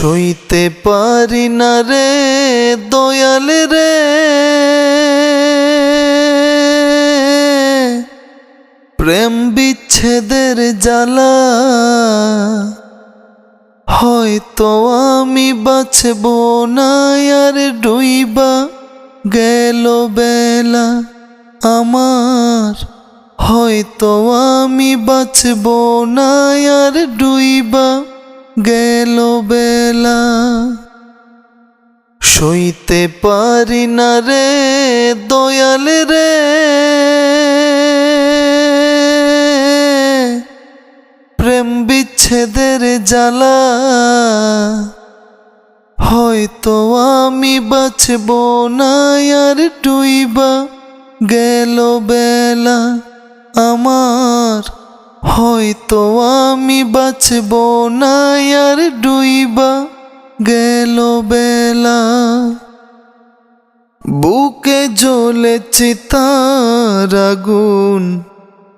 সইতে পারি না রে দয়াল রে। প্রেম বিচ্ছেদের জ্বালা, হয়তো আমি বাঁচব না আর ডুইবা গেল বেলা। আমার হয়তো আমি বাঁচব না আর ডুইবা গেল বেলা সইতে পারি না রে, দয়াল রে। প্রেম বিচ্ছেদের জ্বালা, হয়তো আমি বাঁচব না, আর ডুইবা গেল বেলা। আমার হয়তো আমি বাঁচব না, আর ডুইবা গেল বেলা। বুকে জ্বলে চিতার আগুন,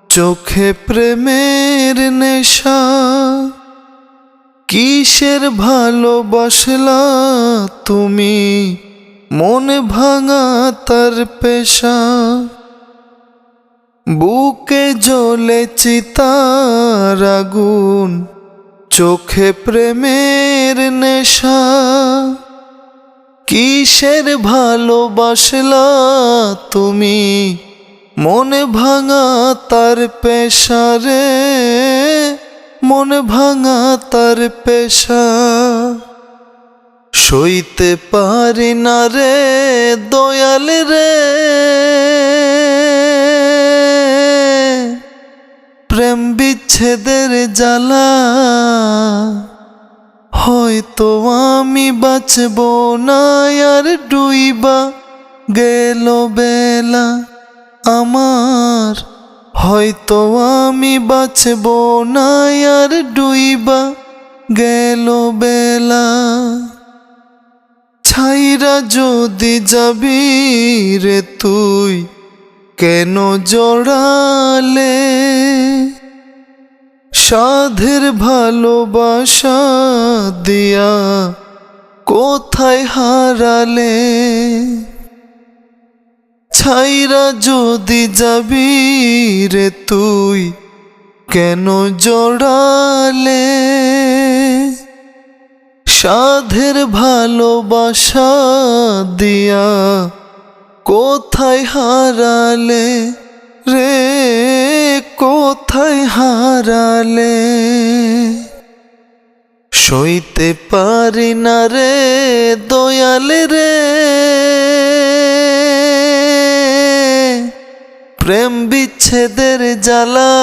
চোখে প্রেমের নেশা। কিসের ভালোবাসলা তুমি? মন ভাঙা তার পেশা। বুকে জ্বলে চিতার আগুন, চোখে প্রেমের নেশা। কিসের ভালোবাসলা তুমি? মন ভাঙা তার পেশারে। মন ভাঙা তার পেশা। সইতে পারি না রে দয়াল রে। প্রেম বিচ্ছেদের জ্বালা হয়তো আমি বাঁচব না আর ডুইবা গেল বেলা আমার। হয়তো আমি বাঁচব না আর ডুইবা গেল বেলা। ছাইরা যদি যাবি রে তুই, কেন জড়ালে? সাধের ভালোবাসা দিয়া কোথায় হারালে? ছাইরা যদি যাবি রে তুই কেন জড়ালে? সাধের ভালোবাসা দিয়া কোথায় হারালে? কোথায় হারালে? সইতে পারি না রে দয়াল রে। প্রেম বিচ্ছেদের জ্বালা,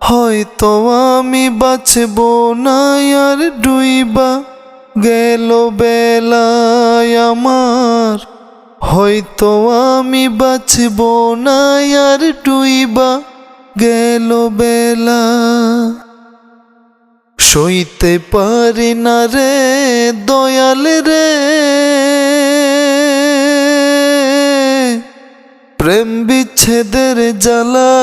হয়তো আমি বাঁচব না আর ডুইবা গেল বেলায় আমার। হয়তো আমি বাঁচব না আর ডুইবা গেল বেলা। সইতে পারি না রে দয়াল রে। প্রেম বিচ্ছেদের জ্বালা।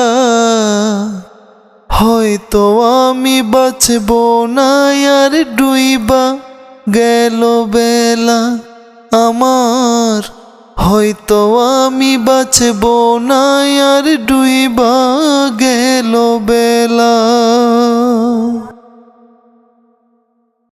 হয়তো আমি বাঁচব না আর ডুইবা গেল বেলা। আমার হয়তো আমি বাঁচব না আর ডুইবা গেল বেলা।